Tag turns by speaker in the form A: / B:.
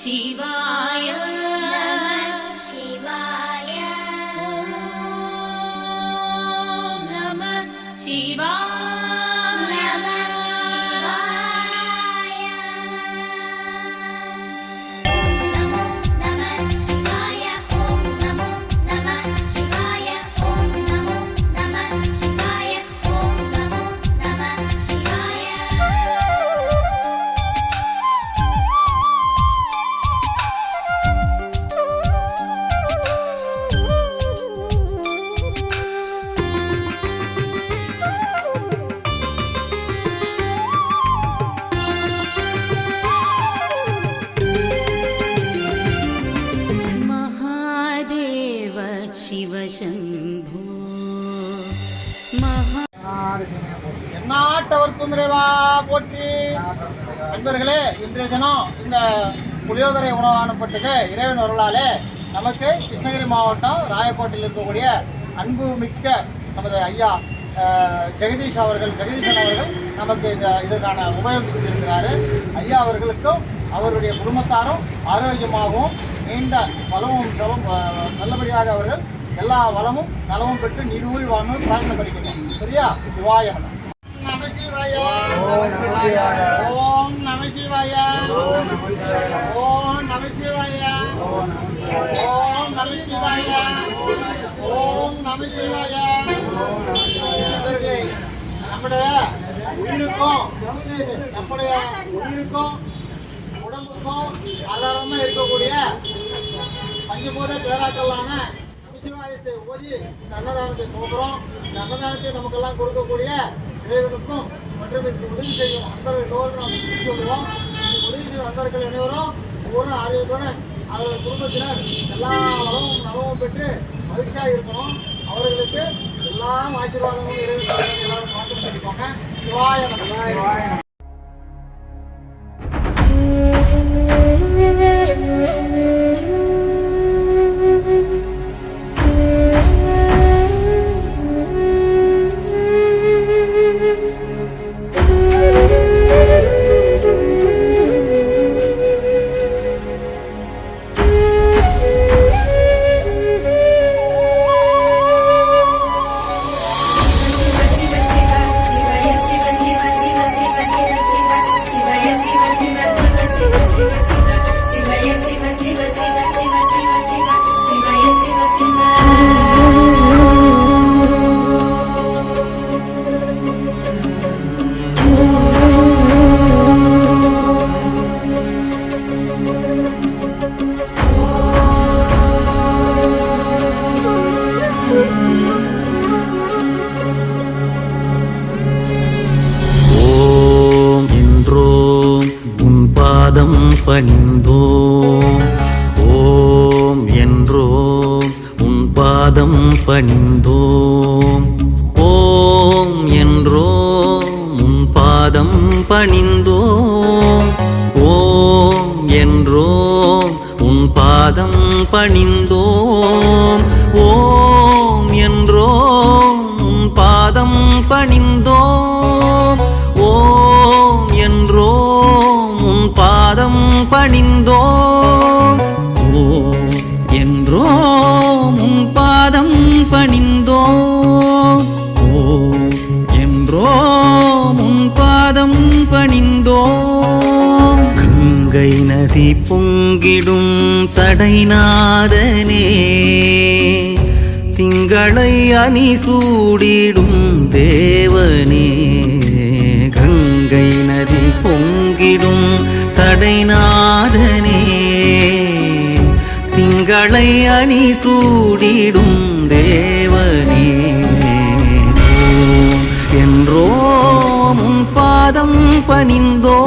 A: she
B: எந்நாட்டவர்க்கும் இறைவா போற்றி. நண்பர்களே இன்றைய தினம் இந்த புளியோதரை உணவு அனுப்பப்பட்டது இறைவன் வரலாலே நமக்கு கிருஷ்ணகிரி மாவட்டம் ராயக்கோட்டையில் இருக்கக்கூடிய அன்பு மிக்க நமது ஐயா ஜெகதீஷ் அவர்கள் ஜெகதீஷன் அவர்கள் நமக்கு இந்த இதற்கான உபயோகம் செஞ்சிருக்கிறாரு. ஐயா அவர்களுக்கும் அவருடைய குடும்பத்தாரும் ஆரோக்கியமாகவும் நீண்ட வளமும் செலவும் நல்லபடியாக அவர்கள் எல்லா வளமும் நலமும் பெற்று நிறுவி வாழணும் பிரார்த்தனை பண்ணிக்கிறேன். சரியா? சிவாய நம. சிவாய. ஓம் நம சிவாய. ஓம் நம சிவாய. ஓம் நம சிவாய. ஓம் நம சிவாய. நம்முடைய உயிருக்கும் நம்முடைய உயிருக்கும் உடம்புக்கும் ஆதாரமா இருக்கக்கூடிய பஞ்சபூத பேராக்களான நமசிவாயத்தை ஓதி அன்னதானத்தை போகிறோம் இந்த அன்னதானத்தை நமக்கெல்லாம் கொடுக்கக்கூடிய இறைவனுக்கும் மற்றும் இதுக்கு உதவி செய்யும் அன்பர்கள் எல்லோரும் நாம் நன்றி உதவி செய்யும் அன்பர்கள் அனைவரும் ஒவ்வொரு ஆரோக்கியத்தோட அவர்கள் குடும்பத்தினர் எல்லா வளமும் நலமும் பெற்று மகிழ்ச்சியாக இருக்கணும். அவர்களுக்கு எல்லாம் ஆசீர்வாதமும் இறைவன் எல்லாரும் பார்த்து பண்ணிக்கோங்க. சிவாய
C: பணிந்தோம். ஓம் என்றோம். உன் பாதம் பணிந்தோம். ஓம் என்றோம். உன் பாதம் பணிந்தோம். ஓம் என்றோம். உன் பாதம் பணிந்தோம். ஓம் என்றோம். உன் பாதம் பணிந்தோம். நதி பொங்கிடும் சடைநாதனே திங்களை அணி சூடிடும் தேவனே. கங்கை நதி பொங்கிடும் சடைநாதனே திங்களை அணி சூடிடும் தேவனே. என்றோ முன் பாதம் பணிந்தோ